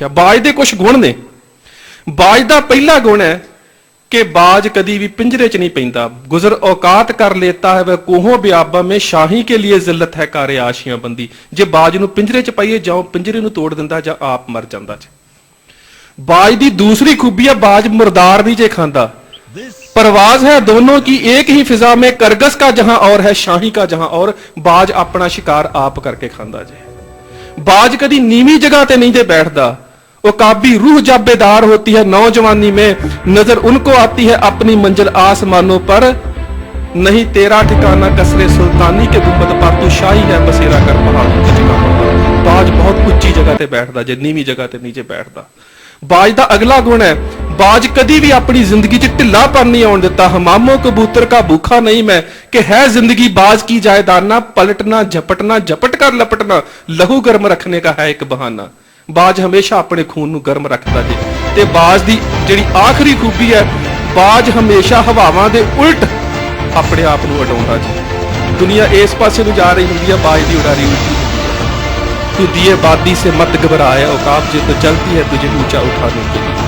ਕਿ ਬਾਜ ਦੇ ਕੁਝ ਗੁਣ ਨੇ ਬਾਜ ਦਾ ਪਹਿਲਾ ਗੁਣ ਹੈ ਕਿ ਬਾਜ ਕਦੀ ਵੀ ਪਿੰਜਰੇ 'ਚ ਨਹੀਂ ਪੈਂਦਾ ਗੁਜ਼ਰ ਔਕਾਤ ਕਰ ਲੇਤਾ ਹੈ ਵਹ ਕੋਹੋਂ ਬਿਆਬਾ ਮੇ ਸ਼ਾਹੀ ਕੇ ਲਈ ਜ਼ਿਲਤ ਹੈ ਕਾਰੇ ਆਸ਼ੀਆਂ ਬੰਦੀ ਜੇ ਬਾਜ ਨੂੰ ਪਿੰਜਰੇ 'ਚ ਪਾਈਏ ਜਾਂ ਉਹ ਪਿੰਜਰੇ ਨੂੰ ਤੋੜ ਦਿੰਦਾ ਜਾਂ ਆਪ ਮਰ ਜਾਂਦਾ ਜੀ ਬਾਜ ਦੀ ਦੂਸਰੀ ਖੂਬੀ ਹੈ ਬਾਜ ਮੁਰਦਾਰ ਨਹੀਂ ਜੇ ਖਾਂਦਾ परवाज है दोनों की एक ही फिजा में करगस का जहां और है शाही का जहां और बाज अपना शिकार आप करके खांदा जे बाज कदी नीवी जगह ते नहीं दे बैठदा वो काबी रूह जब बेदार होती है नौजवानी में नजर उनको आती है अपनी मंजिल आसमानों पर नहीं तेरा ठिकाना कसरे सुल्तानी के गुंबद पर तू शाही है बसेरा कर पहाड़ों की जगह पर बाज बहुत ਉੱਚੀ ਜਗ੍ਹਾ ਤੇ ਬੈਠਦਾ ਜੇ ਨੀਵੀਂ ਜਗ੍ਹਾ ਤੇ ਨੀਚੇ ਬੈਠਦਾ ਬਾਜ ਦਾ ਅਗਲਾ ਗੁਣ ਹੈ ਬਾਜ ਕਦੀ ਵੀ ਆਪਣੀ ਜ਼ਿੰਦਗੀ 'ਚ ਢਿੱਲਾਪਨ ਨਹੀਂ ਆਉਣ ਦਿੱਤਾ ਹਮਾਮੋ ਕਬੂਤਰ ਕਾ ਭੂਖਾ ਨਹੀਂ ਮੈਂ ਕਿ ਹੈ ਜ਼ਿੰਦਗੀ ਬਾਜ ਕੀ ਜਾਇਦਾਨਾ ਪਲਟਣਾ ਝਪਟਣਾ ਝਪਟ ਕਰ ਲਪਟਣਾ ਲਹੂ ਗਰਮ ਰੱਖਣੇ ਦਾ ਹੈ ਇੱਕ ਬਹਾਨਾ ਬਾਜ ਹਮੇਸ਼ਾ ਆਪਣੇ ਖੂਨ ਨੂੰ ਗਰਮ ਰੱਖਦਾ ਜੀ। ਤੇ ਬਾਜ ਦੀ ਜਿਹੜੀ ਆਖਰੀ ਖੂਬੀ ਹੈ, ਬਾਜ ਹਮੇਸ਼ਾ ਹਵਾਵਾਂ ਦੇ ਉਲਟ ਆਪਣੇ ਆਪ ਨੂੰ ਉਡਾਉਂਦਾ ਜੀ। ਦੁਨੀਆ ਇਸ ਪਾਸੇ ਨੂੰ ਜਾ ਰਹੀ ਹੁੰਦੀ ਹੈ, ਬਾਜ ਦੀ ਉਡਾਰੀ ਉੱਚੀ ਤੂੰ ਦੀਏ ਬਾਦੀ ਸੇ ਮਤ ਘਬਰਾਇਆ ਔਕਾਬ ਜੇ ਤੋ ਚਲਤੀ ਹੈ, ਤੁਝੇ ਉੱਚਾ ਉਠਾ ਕੇ